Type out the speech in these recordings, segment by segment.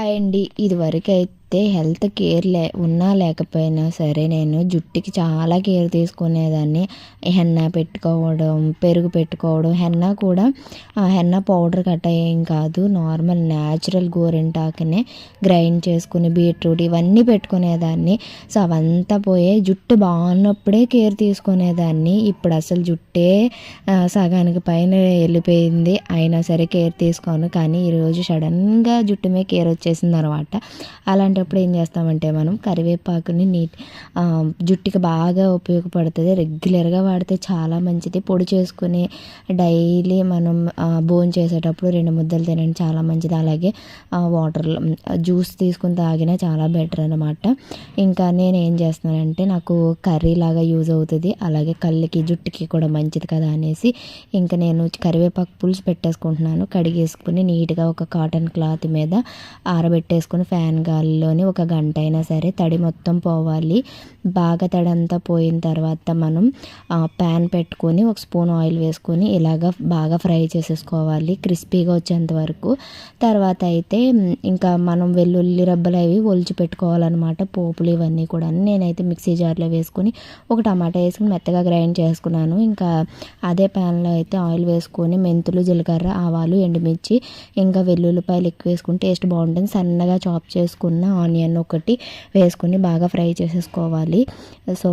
Hi అండి. ఇదివరకు అయితే హెల్త్ కేర్ లే ఉన్నా లేకపోయినా సరే నేను జుట్టుకి చాలా కేర్ తీసుకునేదాన్ని. హెన్నా పెట్టుకోవడం పెరుగు పెట్టుకోవడం హెన్నా కూడా హెన్నా పౌడర్ కట్ట ఏం కాదు. నార్మల్ న్యాచురల్ గోరింటాకునే గ్రైండ్ చేసుకుని బీట్రూట్ ఇవన్నీ పెట్టుకునేదాన్ని. సో అవంతా పోయే జుట్టు బాగున్నప్పుడే కేర్ తీసుకునేదాన్ని. ఇప్పుడు అసలు జుట్టే సగానికి పైన వెళ్ళిపోయింది. అయినా సరే కేర్ తీసుకోను. కానీ ఈరోజు సడన్గా జుట్టు మీద కేర్ వచ్చేసింది అనమాట చేసేటప్పుడు ఏం చేస్తామంటే మనం కరివేపాకుని నీట్ జుట్టుకి బాగా ఉపయోగపడుతుంది. రెగ్యులర్గా వాడితే చాలా మంచిది. పొడి చేసుకుని డైలీ మనం భోజనం చేసేటప్పుడు రెండు ముద్దలు తినండి చాలా మంచిది. అలాగే వాటర్లో జ్యూస్ తీసుకుని తాగినా చాలా బెటర్ అనమాట ఇంకా నేను ఏం చేస్తున్నానంటే నాకు కర్రీ లాగా యూజ్ అవుతుంది. అలాగే కళ్ళకి జుట్టుకి కూడా మంచిది కదా అనేసి ఇంకా నేను కరివేపాకు పులుసు పెట్టేసుకుంటున్నాను. కడిగేసుకుని నీట్గా ఒక కాటన్ క్లాత్ మీద ఆరబెట్టేసుకుని ఫ్యాన్ గాలిలోని ఒక గంట అయినా సరే తడి మొత్తం పోవాలి. బాగా తడి అంతా పోయిన తర్వాత మనం ప్యాన్ పెట్టుకొని ఒక స్పూన్ ఆయిల్ వేసుకొని ఇలాగ బాగా ఫ్రై చేసేసుకోవాలి. క్రిస్పీగా వచ్చేంత వరకు. తర్వాత అయితే ఇంకా మనం వెల్లుల్లి రబ్బలు అవి ఒలిచి పెట్టుకోవాలన్నమాట. పోపులు ఇవన్నీ కూడా నేనైతే మిక్సీ జార్లో వేసుకొని ఒక టమాటా వేసుకుని మెత్తగా గ్రైండ్ చేసుకున్నాను. ఇంకా అదే ప్యాన్లో అయితే ఆయిల్ వేసుకొని మెంతులు జీలకర్ర ఆవాలు ఎండుమిర్చి ఇంకా వెల్లుల్లిపాయలు ఎక్కువ వేసుకుంటే టేస్ట్ బాగుంటుంది. సన్నగా చాప్ చేసుకున్న ఆనియన్ ఒకటి వేసుకుని బాగా ఫ్రై చేసేసుకోవాలి. సో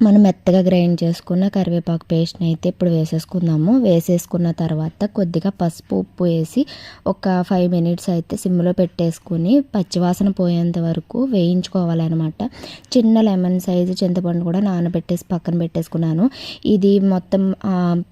మనం మెత్తగా గ్రైండ్ చేసుకున్న కరివేపాకు పేస్ట్ని అయితే ఇప్పుడు వేసేసుకుందాము. వేసేసుకున్న తర్వాత కొద్దిగా పసుపు ఉప్పు వేసి ఒక ఫైవ్ మినిట్స్ అయితే సిమ్లో పెట్టేసుకుని పచ్చివాసన పోయేంత వరకు వేయించుకోవాలన్నమాట. చిన్న లెమన్ సైజు చింతపండు కూడా నానబెట్టేసి పక్కన పెట్టేసుకున్నాను. ఇది మొత్తం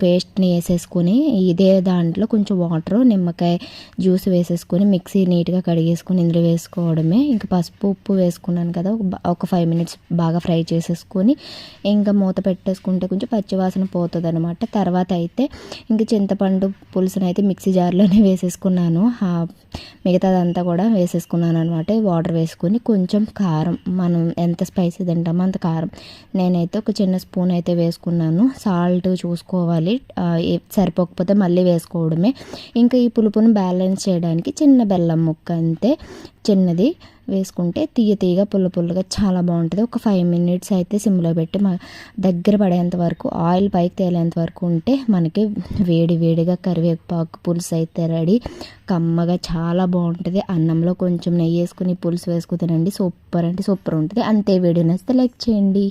పేస్ట్ని వేసేసుకుని ఇదే దాంట్లో కొంచెం వాటర్ నిమ్మకాయ జ్యూస్ వేసేసుకుని మిక్సీ నీట్గా కడిగేసుకుని ఇందులో వేసుకోవడమే. ఇంకా పసుపు ఉప్పు వేసుకున్నాను కదా ఒక ఫైవ్ మినిట్స్ బాగా ఫ్రై చేసేసుకొని ఇంకా మూత పెట్టేసుకుంటే కొంచెం పచ్చివాసన పోతుంది అనమాట తర్వాత అయితే ఇంకా చింతపండు పులుసును అయితే మిక్సీ జార్లోనే వేసేసుకున్నాను. మిగతాదంతా కూడా వేసేసుకున్నాను అనమాట వాటర్ వేసుకుని కొంచెం కారం మనం ఎంత స్పైసీ తింటామో అంత కారం. నేనైతే ఒక చిన్న స్పూన్ అయితే వేసుకున్నాను. సాల్ట్ చూసుకోవాలి. సరిపోకపోతే మళ్ళీ వేసుకోవడమే. ఇంకా ఈ పులుపును బ్యాలెన్స్ చేయడానికి చిన్న బెల్లం ముక్క అంతే. చిన్నది. వేసుకుంటే తీయ తీయగా పుల్ల పుల్లగా చాలా బాగుంటుంది. ఒక ఫైవ్ మినిట్స్ అయితే సిమ్లో పెట్టి దగ్గర పడేంత వరకు ఆయిల్ పైకి తేలేంత వరకు ఉంటే మనకి వేడి వేడిగా కరివేపాకు పులుసు అయితే రెడీ. కమ్మగా చాలా బాగుంటుంది. అన్నంలో కొంచెం నెయ్యి వేసుకుని పులుసు వేసుకుని తినండి. సూపర్ అంటే సూపర్ ఉంటుంది. అంతే వేడి నచ్చితే లైక్ చేయండి.